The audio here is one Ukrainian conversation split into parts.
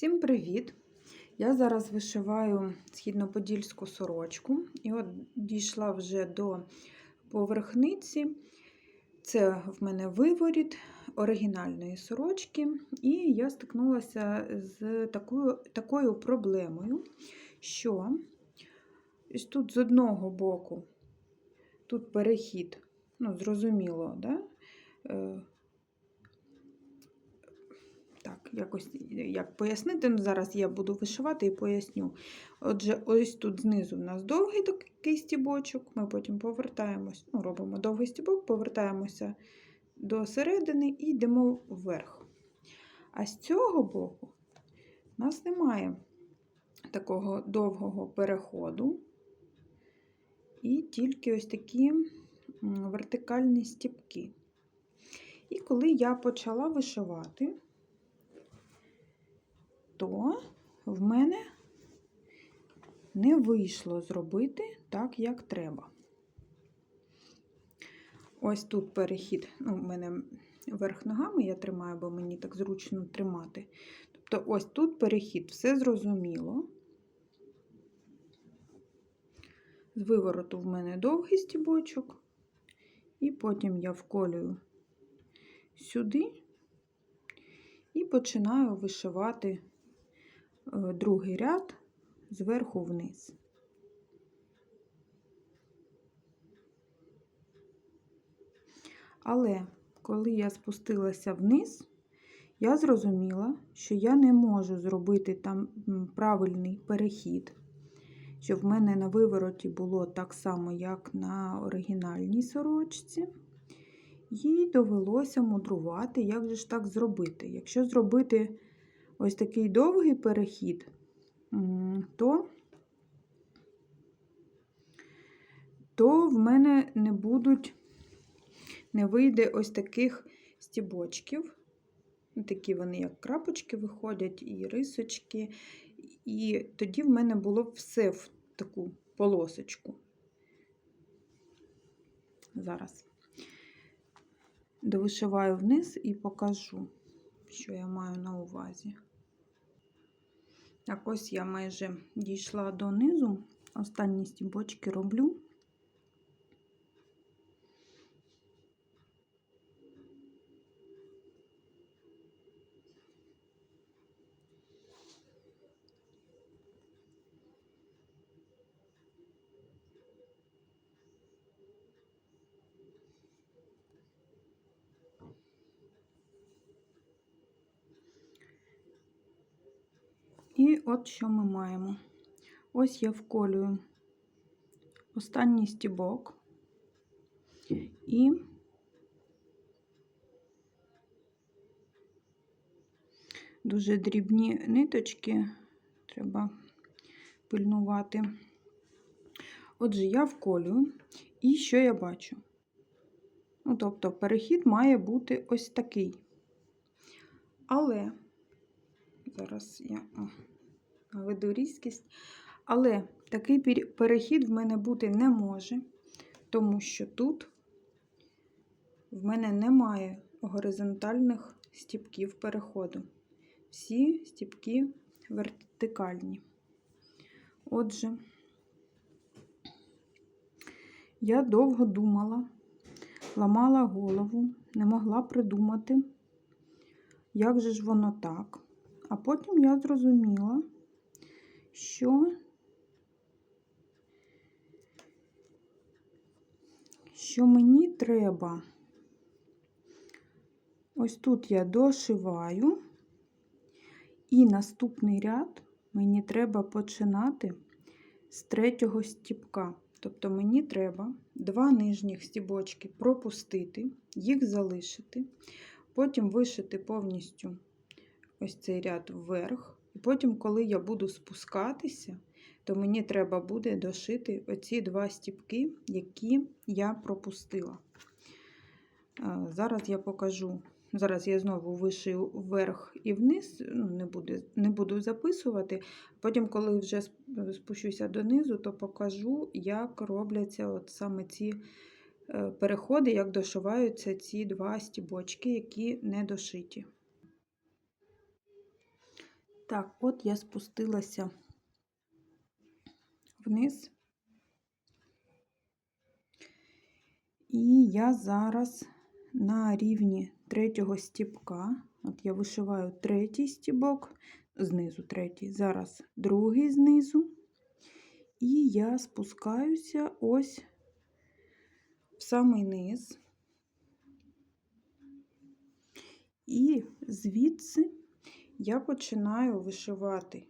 Всім привіт! Я зараз вишиваю східно-подільську сорочку, і от дійшла вже до поверхниці. Це в мене виворіт оригінальної сорочки, і я стикнулася з такою такою проблемою, що тут з одного боку тут перехід, ну, зрозуміло, да? Е, так, якось як пояснити, ну, зараз я буду вишивати і поясню. Отже, ось тут знизу в нас довгий такий стібочок, ми потім повертаємось, ну, робимо довгий стібок, повертаємося до середини і йдемо вверх. А з цього боку у нас немає такого довгого переходу, і тільки ось такі вертикальні стібки. І коли я почала вишивати, то в мене не вийшло зробити так, як треба. Ось тут перехід, ну, в мене верх ногами я тримаю, бо мені так зручно тримати. Тобто, ось тут перехід, все зрозуміло. З вивороту в мене довгий стібочок, і потім я вколюю сюди і починаю вишивати другий ряд зверху вниз. Але коли я спустилася вниз, я зрозуміла, що я не можу зробити там правильний перехід, що в мене на вивороті було так само, як на оригінальній сорочці. Їй довелося мудрувати, як же ж так зробити. Якщо зробити ось такий довгий перехід, то то в мене не будуть, не вийде ось таких стібочків. Такі вони, як крапочки, виходять, і рисочки. І тоді в мене було все в таку полосочку. Зараз довишиваю вниз і покажу, що я маю на увазі. Так, ось я майже дійшла донизу, останні стібочки роблю. І от що ми маємо. Ось я вколюю останній стібок і дуже дрібні ниточки треба пильнувати. Отже, я вколюю, і що я бачу? Ну, тобто, перехід має бути ось такий. Але зараз я веду різкість. Але такий перехід в мене бути не може, тому що тут в мене немає горизонтальних стіпків переходу. Всі стіпки вертикальні. Отже, я довго думала, ламала голову, не могла придумати, як же ж воно так. А потім я зрозуміла, що що мені треба, ось тут я дошиваю, і наступний ряд мені треба починати з третього стіпка. Тобто мені треба два нижніх стібочки пропустити, їх залишити, потім вишити повністю ось цей ряд вверх. І потім, коли я буду спускатися, то мені треба буде дошити оці два стіпки, які я пропустила. Зараз я покажу, зараз я знову вишию вверх і вниз, ну, не буду, не буду записувати. Потім, коли вже спущуся донизу, то покажу, як робляться от саме ці е, переходи, як дошиваються ці два стібочки, які не дошиті. Так, от я спустилася вниз. І я зараз на рівні третього стібка, от я вишиваю третій стібок, знизу третій, зараз другий знизу, і я спускаюся ось в самий низ. І звідси я починаю вишивати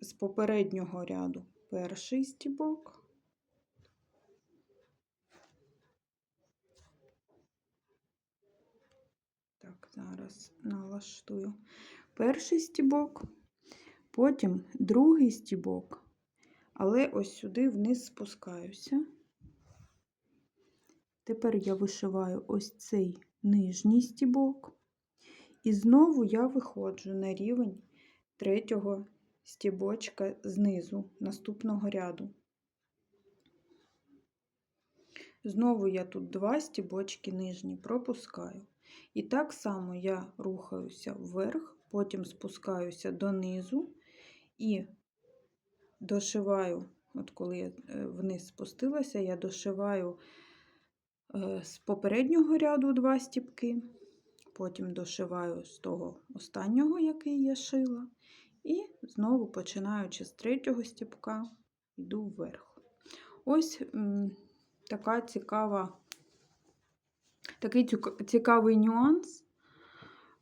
з попереднього ряду перший стібок. Так, зараз налаштую перший стібок, потім другий стібок, але ось сюди вниз спускаюся. Тепер я вишиваю ось цей нижній стібок, і знову я виходжу на рівень третього стібочка знизу наступного ряду. Знову я тут два стібочки нижні пропускаю. І так само я рухаюся вверх, потім спускаюся донизу і дошиваю, от коли я е, вниз спустилася, я дошиваю е, з попереднього ряду два стібки, потім дошиваю з того останнього, який я шила, і знову починаючи з третього стібка, йду вверх. Ось така цікава такий цікавий нюанс.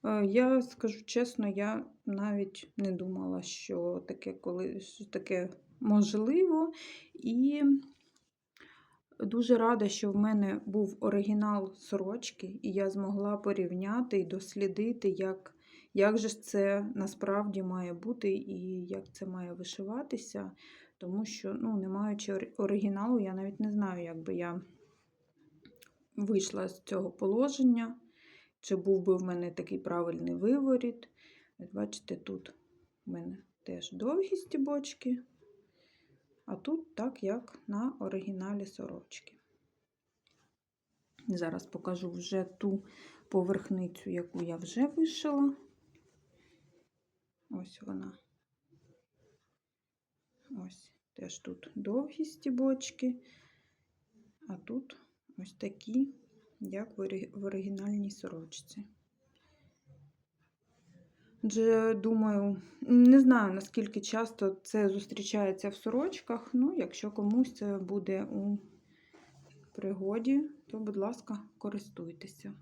Е, Я скажу чесно, я навіть не думала, що таке коли що таке можливо. І дуже рада, що в мене був оригінал сорочки, і я змогла порівняти і дослідити, як, як же це насправді має бути і як це має вишиватися. Тому що, ну, не маючи оригіналу, я навіть не знаю, як би я вийшла з цього положення, чи був би в мене такий правильний виворіт. Бачите, тут в мене теж довгі стібочки, а тут так, як на оригіналі сорочки. Зараз покажу вже ту поверхницю, яку я вже вишила. Ось вона. Ось теж тут довгі стібочки, а тут ось такі, як в оригінальній сорочці. Отже, думаю, не знаю, наскільки часто це зустрічається в сорочках. Ну, якщо комусь це буде у пригоді, то, будь ласка, користуйтеся.